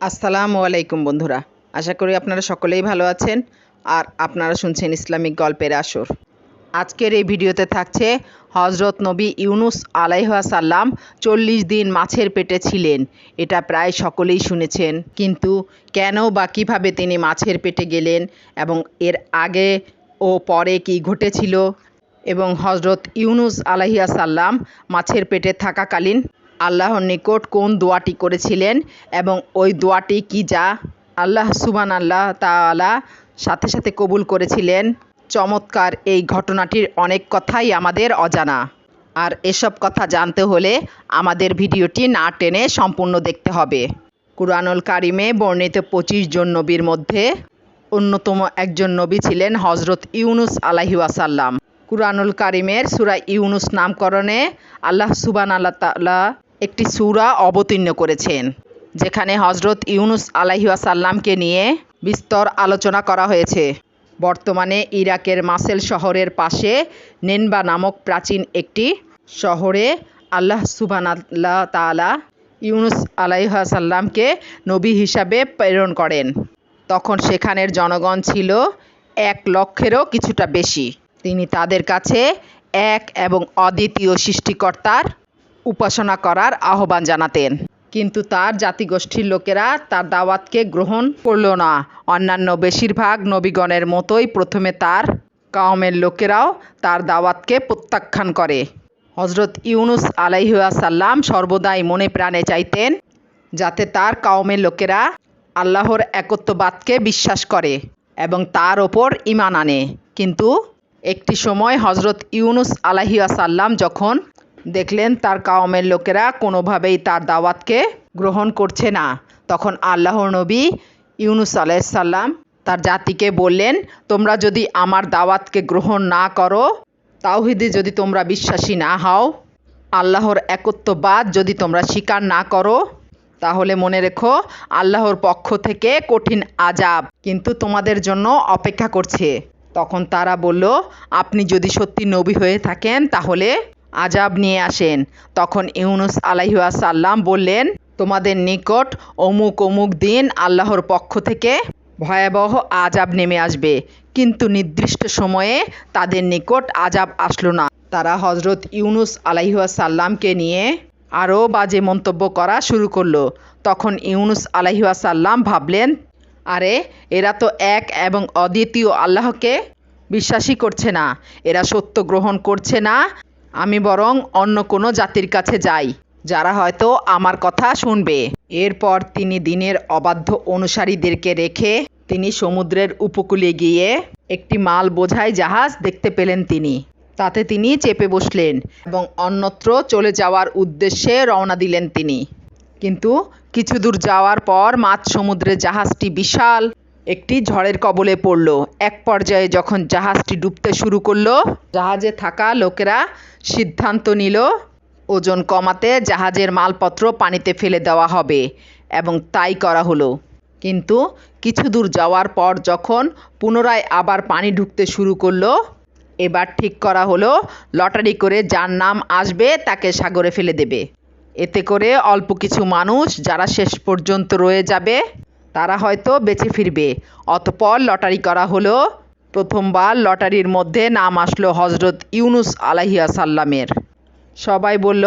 আসসালামু আলাইকুম বন্ধুরা। আশা করি আপনারা সকলেই ভালো আছেন আর আপনারা শুনছেন ইসলামিক গল্পের আসর। আজকের এই ভিডিওতে থাকছে হজরত নবী ইউনুস আলাইহাসাল্লাম চল্লিশ দিন মাছের পেটে ছিলেন। এটা প্রায় সকলেই শুনেছেন। কিন্তু কেন বা কীভাবে তিনি মাছের পেটে গেলেন এবং এর আগে ও পরে কি ঘটেছিল? এবং হজরত ইউনুস আলাইহাসাল্লাম মাছের পেটে থাকাকালীন আল্লাহর নিকট কোন দোয়াটি করেছিলেন এবং ওই দোয়াটি কি যা আল্লাহ সুবান আল্লাহ তাআলা সাথে সাথে কবুল করেছিলেন? চমৎকার, এই ঘটনাটির অনেক কথাই আমাদের অজানা। আর এসব কথা জানতে হলে আমাদের ভিডিওটি না টেনে সম্পূর্ণ দেখতে হবে। কুরআনুল কারিমে বর্ণিত পঁচিশ জন নবীর মধ্যে অন্যতম একজন নবী ছিলেন হজরত ইউনুস আলাহি ওয়াসাল্লাম। কুরআনুল কারিমের সূরা ইউনুস নামকরণে আল্লাহ সুবান আল্লাহ তাআলা একটি সুরা অবতীর্ণ করেছেন, যেখানে হজরত ইউনুস আলাহি ওয়াসাল্লামকে নিয়ে বিস্তর আলোচনা করা হয়েছে। বর্তমানে ইরাকের মাসেল শহরের পাশে নেনবা নামক প্রাচীন একটি শহরে আল্লাহ সুবান আল্লাহ তাআলা ইউনুস আলাইহাসাল্লামকে নবী হিসাবে প্রেরণ করেন। তখন সেখানের জনগণ ছিল এক লক্ষেরও কিছুটা বেশি। তিনি তাদের কাছে এক এবং অদ্বিতীয় সৃষ্টিকর্তার উপাসনা করার আহ্বান জানাতেন। কিন্তু তার জাতিগোষ্ঠীর লোকেরা তার দাওয়াতকে গ্রহণ করল না। অন্যান্য বেশিরভাগ নবীগণের মতোই প্রথমে তার কাউমের লোকেরাও তার দাওয়াতকে প্রত্যাখ্যান করে। হজরত ইউনুস আলাইহাসাল্লাম সর্বদাই মনে প্রাণে চাইতেন যাতে তার কাউমের লোকেরা আল্লাহর একত্ববাদকে বিশ্বাস করে এবং তার ওপর ইমান আনে। কিন্তু একটি সময় হজরত ইউনুস আলাহিয়াসাল্লাম যখন দেখলেন তার কাউমের লোকেরা কোনোভাবেই তার দাওয়াতকে গ্রহণ করছে না। তখন আল্লাহর নবী ইউনুস আলাইসাল্লাম তার জাতিকে বললেন, তোমরা যদি আমার দাওয়াতকে গ্রহণ না করো, তাওহিদে যদি তোমরা বিশ্বাসী না হও, আল্লাহর একত্ববাদ যদি তোমরা স্বীকার না করো, তাহলে মনে রেখো আল্লাহর পক্ষ থেকে কঠিন আজাব কিন্তু তোমাদের জন্য অপেক্ষা করছে। তখন তারা বলল, আপনি যদি সত্যি নবী হয়ে থাকেন, তাহলে আজাব নিয়ে আসেন। তখন ইউনুস আলাইহাসাল্লাম বললেন, তোমাদের নিকট অমুক অমুক দিন আল্লাহর পক্ষ থেকে ভয়াবহ আজাব নেমে আসবে। কিন্তু নির্দিষ্ট সময়ে তাদের নিকট আজাব আসলো না। তারা হজরত ইউনুস আলাইহাসাল্লামকে নিয়ে আরও বাজে মন্তব্য করা শুরু করল। তখন ইউনুস আলাইহাসাল্লাম ভাবলেন, আরে, এরা তো এক এবং অদ্বিতীয় আল্লাহকে বিশ্বাসই করছে না। এরা সত্য গ্রহণ করছে না আমি বরং অন্য কোনো জাতির কাছে যাই, যারা হয়তো আমার কথা শুনবে। এরপর তিনি দিনের অবাধ্য অনুসারীদেরকে রেখে তিনি সমুদ্রের উপকূলে গিয়ে একটি মাল বোঝাই জাহাজ দেখতে পেলেন তিনি। তাতে তিনি চেপে বসলেন এবং অন্যত্র চলে যাওয়ার উদ্দেশ্যে রওনা দিলেন তিনি। কিন্তু কিছু দূর যাওয়ার পর মাঝ সমুদ্রে জাহাজটি বিশাল একটি ঝড়ের কবলে পড়ল। এক পর্যায়ে যখন জাহাজটি ডুবতে শুরু করল, জাহাজে থাকা লোকেরা সিদ্ধান্ত নিল, ওজন কমাতে জাহাজের মালপত্র পানিতে ফেলে দেওয়া হবে এবং তাই করা হলো। কিন্তু কিছু দূর যাওয়ার পর যখন পুনরায় আবার পানি ঢুকতে শুরু করল, এবার ঠিক করা হলো লটারি করে যার নাম আসবে তাকে সাগরে ফেলে দেবে। এতে করে অল্প কিছু মানুষ যারা শেষ পর্যন্ত রয়ে যাবে তারা হয়তো বেঁচে ফিরবে। অতপর লটারি করা হলো। প্রথমবার লটারির মধ্যে নাম আসলো হজরত ইউনুস আলাহিয়া সাল্লামের। সবাই বলল,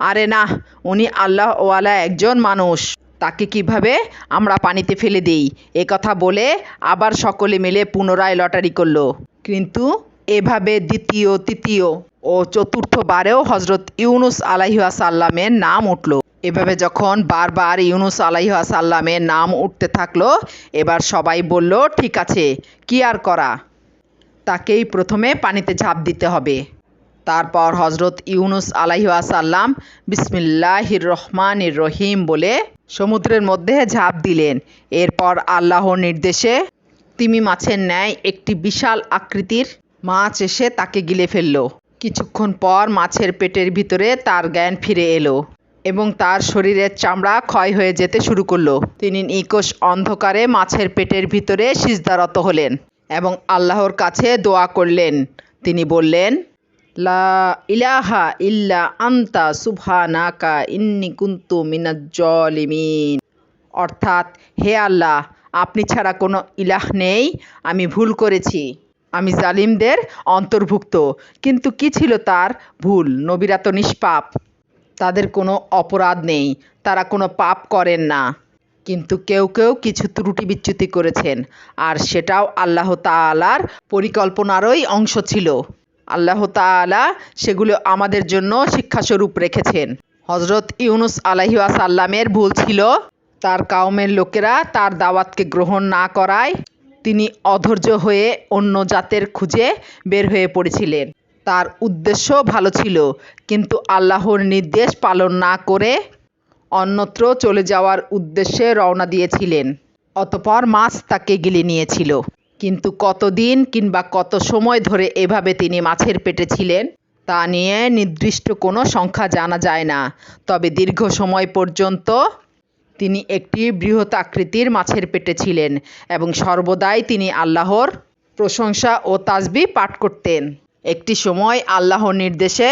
আরে না, উনি আল্লাহ ওয়ালা একজন মানুষ। তাকে কীভাবে আমরা পানিতে ফেলে দিই? এ কথা বলে আবার সকলে মিলে পুনরায় লটারি করল। কিন্তু এভাবে দ্বিতীয়, তৃতীয় ও চতুর্থবারেও হজরত ইউনুস আলাইহাসাল্লামের নাম উঠল। এভাবে যখন বারবার ইউনুস আলাইহাসাল্লামের নাম উঠতে থাকল, এবার সবাই বলল, ঠিক আছে, কি আর করা? তাকেই প্রথমে পানিতে ঝাঁপ দিতে হবে। তারপর হজরত ইউনুস আলাইহাসাল্লাম বিসমিল্লাহির রহমানির রহিম বলে সমুদ্রের মধ্যে ঝাঁপ দিলেন। এরপর আল্লাহর নির্দেশে তিমি মাছের ন্যায় একটি বিশাল আকৃতির মাছ এসে তাকে গিলে ফেলল। কিছুক্ষণ পর মাছের পেটের ভিতরে তার জ্ঞান ফিরে এলো। এবং তার শরীরের চামড়া ক্ষয় হয়ে যেতে শুরু করল। তিনি নিকোষ অন্ধকারে মাছের পেটের ভিতরে সিজদারত হলেন এবং আল্লাহর কাছে দোয়া করলেন। তিনি বললেন, লা ইলাহা ইল্লা আন্তা সুবহানাকা ইন্নি কুন্তু মিনাজ জলিমিন। অর্থাৎ, হে আল্লাহ, আপনি ছাড়া কোনো ইলাহ নেই, আমি ভুল করেছি। আমি জালিমদের অন্তর্ভুক্ত, কিন্তু কি ছিল তার ভুল? নবীরা তো নিষ্পাপ। তাদের কোনো অপরাধ নেই, তারা কোনো পাপ করেন না। কিন্তু কেউ কেউ কিছু ত্রুটি বিচ্যুতি করেছেন, আর সেটাও আল্লাহ তাআলার পরিকল্পনারই অংশ ছিল। আল্লাহ তাআলা সেগুলো আমাদের জন্য শিক্ষাস্বরূপ রেখেছেন। হজরত ইউনুস আলাহি সাল্লামের ভুল ছিল, তার কাউমের লোকেরা তার দাওয়াতকে গ্রহণ না করায় তিনি অধৈর্য হয়ে অন্য জাতের খুঁজে বের হয়ে পড়েছিলেন। তার উদ্দেশ্য ভালো ছিল, কিন্তু আল্লাহর নির্দেশ পালন না করে অন্যত্র চলে যাওয়ার উদ্দেশ্যে রওনা দিয়েছিলেন। অতপর মাছ তাকে গিলে নিয়েছিল। কিন্তু কতদিন কিংবা কত সময় ধরে এভাবে তিনি মাছের পেটে ছিলেন, তা নিয়ে নির্দিষ্ট কোনো সংখ্যা জানা যায় না। তবে দীর্ঘ সময় পর্যন্ত তিনি একটি বৃহৎ আকৃতির মাছের পেটে ছিলেন এবং সর্বদাই তিনি আল্লাহর প্রশংসা ও তাসবি পাঠ করতেন। একটি সময় আল্লাহর নির্দেশে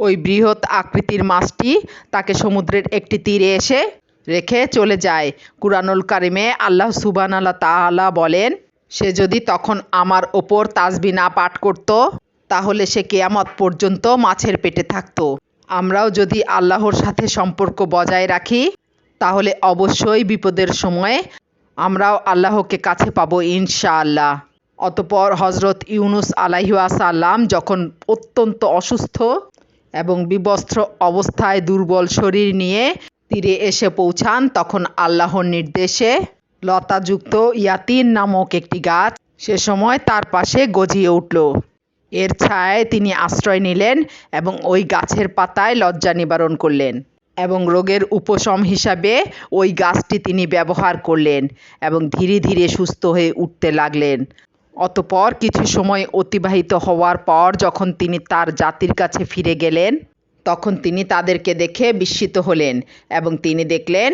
ওই বৃহৎ আকৃতির মাছটি তাকে সমুদ্রের একটি তীরে এসে রেখে চলে যায়। কুরআনুল কারিমে আল্লাহ সুবান আল্লাহ তাআলা বলেন, সে যদি তখন আমার ওপর তাসবি না পাঠ করত, তাহলে সে কেয়ামত পর্যন্ত মাছের পেটে থাকতো। আমরাও যদি আল্লাহর সাথে সম্পর্ক বজায় রাখি, তাহলে অবশ্যই বিপদের সময়ে আমরাও আল্লাহকে কাছে পাবো ইনশাআল্লাহ। অতপর হজরত ইউনুস আলাইহাসাল্লাম যখন অত্যন্ত অসুস্থ এবং বিবস্ত্র অবস্থায় দুর্বল শরীর নিয়ে তীরে এসে পৌঁছান, তখন আল্লাহর নির্দেশে লতাযুক্ত ইয়াতিন নামক একটি গাছ সে সময় তার পাশে গজিয়ে উঠল। এর ছায়ায় তিনি আশ্রয় নিলেন এবং ওই গাছের পাতায় লজ্জা নিবারণ করলেন এবং রোগের উপশম হিসাবে ওই গাছটি তিনি ব্যবহার করলেন এবং ধীরে ধীরে সুস্থ হয়ে উঠতে লাগলেন। অতপর কিছু সময় অতিবাহিত হওয়ার পর যখন তিনি তার জাতির কাছে ফিরে গেলেন, তখন তিনি তাদেরকে দেখে বিস্মিত হলেন এবং তিনি দেখলেন,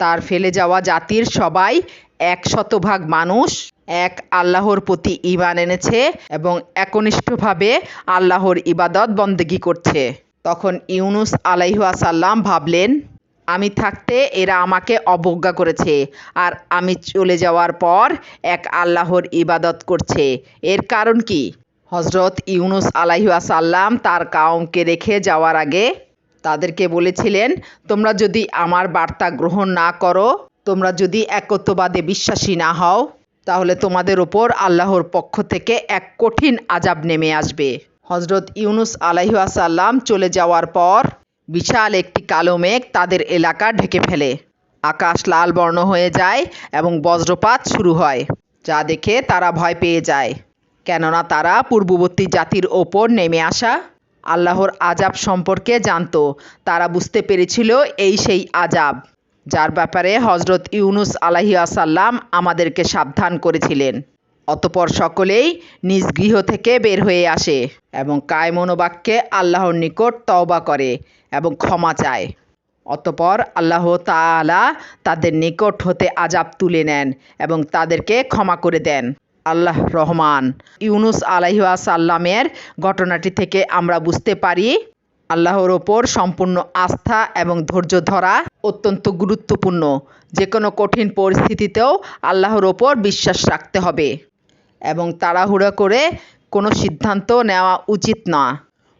তার ফেলে যাওয়া জাতির সবাই এক শতভাগ মানুষ, এক আল্লাহর প্রতি ঈমান এনেছে এবং একনিষ্ঠভাবে আল্লাহর ইবাদত বন্দেগী করছে। তখন ইউনুস আলাইহাসাল্লাম ভাবলেন আমি থাকতে এরা আমাকে অবজ্ঞা করেছে, আর আমি চলে যাওয়ার পর এক আল্লাহর ইবাদত করছে। এর কারণ কি? হজরত ইউনুস আলাইহাসাল্লাম তার কাউমকে রেখে যাওয়ার আগে তাদেরকে বলেছিলেন, তোমরা যদি আমার বার্তা গ্রহণ না করো, তোমরা যদি একত্ববাদে বিশ্বাসী না হও, তাহলে তোমাদের ওপর আল্লাহর পক্ষ থেকে এক কঠিন আজাব নেমে আসবে। হজরত ইউনুস আলাইহাসাল্লাম চলে যাওয়ার পর বিশাল একটি কালো মেঘ তাদের এলাকা ঢেকে ফেলে। আকাশ লাল বর্ণ হয়ে যায় এবং বজ্রপাত শুরু হয়, যা দেখে তারা ভয় পেয়ে যায়। কেননা তারা পূর্ববর্তী জাতির ওপর নেমে আসা আল্লাহর আজাব সম্পর্কে জানত। তারা বুঝতে পেরেছিল এই সেই আজাব যার ব্যাপারে হজরত ইউনুস আলাহিয়াসাল্লাম আমাদেরকে সাবধান করেছিলেন। অতপর সকলেই নিজ গৃহ থেকে বের হয়ে আসে এবং কায়মনোবাক্যে আল্লাহর নিকট তওবা করে এবং ক্ষমা চায়। অতপর আল্লাহ তাআলা তাদের নিকট হতে আজাব তুলে নেন এবং তাদেরকে ক্ষমা করে দেন। আল্লাহ রহমান। ইউনুস আলাইহাসাল্লামের ঘটনাটি থেকে আমরা বুঝতে পারি, আল্লাহর ওপর সম্পূর্ণ আস্থা এবং ধৈর্য ধরা অত্যন্ত গুরুত্বপূর্ণ। যে কোনো কঠিন পরিস্থিতিতেও আল্লাহর ওপর বিশ্বাস রাখতে হবে। এবং তাড়াহুড়ো করে কোনো সিদ্ধান্ত নেওয়া উচিত না।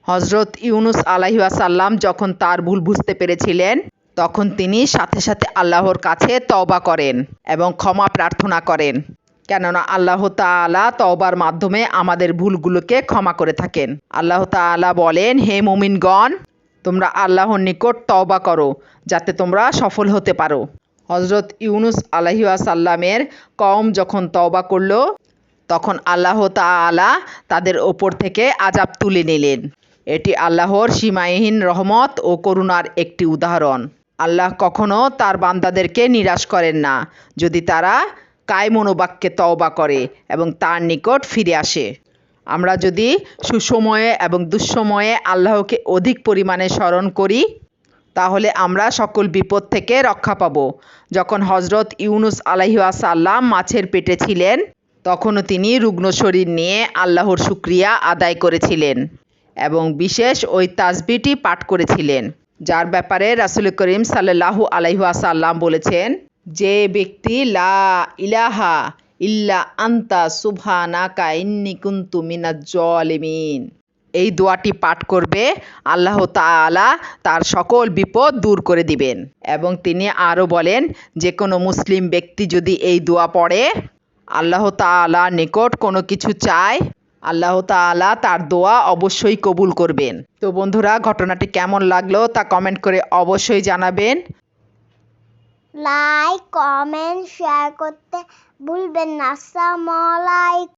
হজরত ইউনুস আলাইহাসাল্লাম যখন তার ভুল বুঝতে পেরেছিলেন, তখন তিনি সাথে সাথে আল্লাহর কাছে তওবা করেন এবং ক্ষমা প্রার্থনা করেন। কেননা আল্লাহ তাআলা তওবার মাধ্যমে আমাদের ভুলগুলোকে ক্ষমা করে থাকেন। আল্লাহ তাআলা বলেন, হে মুমিনগণ, তোমরা আল্লাহর নিকট তওবা করো, যাতে তোমরা সফল হতে পারো। হজরত ইউনুস আলাহিসাল্লামের কম যখন তওবা করল তখন আল্লাহ তাআলা তাদের ওপর থেকে আজাব তুলে নিলেন। এটি আল্লাহর সীমাহীন রহমত ও করুণার একটি উদাহরণ। আল্লাহ কখনো তার বান্দাদেরকে নিরাশ করেন না, যদি তারা কায়মনোবাক্যে তওবা করে এবং তার নিকট ফিরে আসে। আমরা যদি সুসময়ে এবং দুঃসময়ে আল্লাহকে অধিক পরিমাণে স্মরণ করি, তাহলে আমরা সকল বিপদ থেকে রক্ষা পাব। যখন হজরত ইউনুস আলাইহাসাল্লাম মাছের পেটে ছিলেন তখনও তিনি রুগ্ন শরীর নিয়ে আল্লাহর শুক্রিয়া আদায় করেছিলেন এবং বিশেষ ওই তাসবিটি পাঠ করেছিলেন, যার ব্যাপারে রাসুল করিম সাল্লাহু আলাইহাসাল্লাম বলেছেন, যে ব্যক্তি লা ইলাহা ইল্লা আন্তা সুবহানাকা ইন্নি কুনতু মিনাজ জালিমিন এই দোয়াটি পাঠ করবে আল্লাহ তাআলা তার সকল বিপদ দূর করে দিবেন এবং তিনি আরও বলেন, যে কোনো মুসলিম ব্যক্তি যদি এই দোয়া পড়ে আল্লাহ তালা নিকট কোনো কিছু চায়, আল্লাহ তালা তার দোয়া অবশ্যই কবুল করবেন। তো বন্ধুরা, ঘটনাটি কেমন লাগল তা কমেন্ট করে অবশ্যই জানাবেন। লাইক, কমেন্ট, শেয়ার করতে ভুলবেন না। আসসালামু আলাইকুম।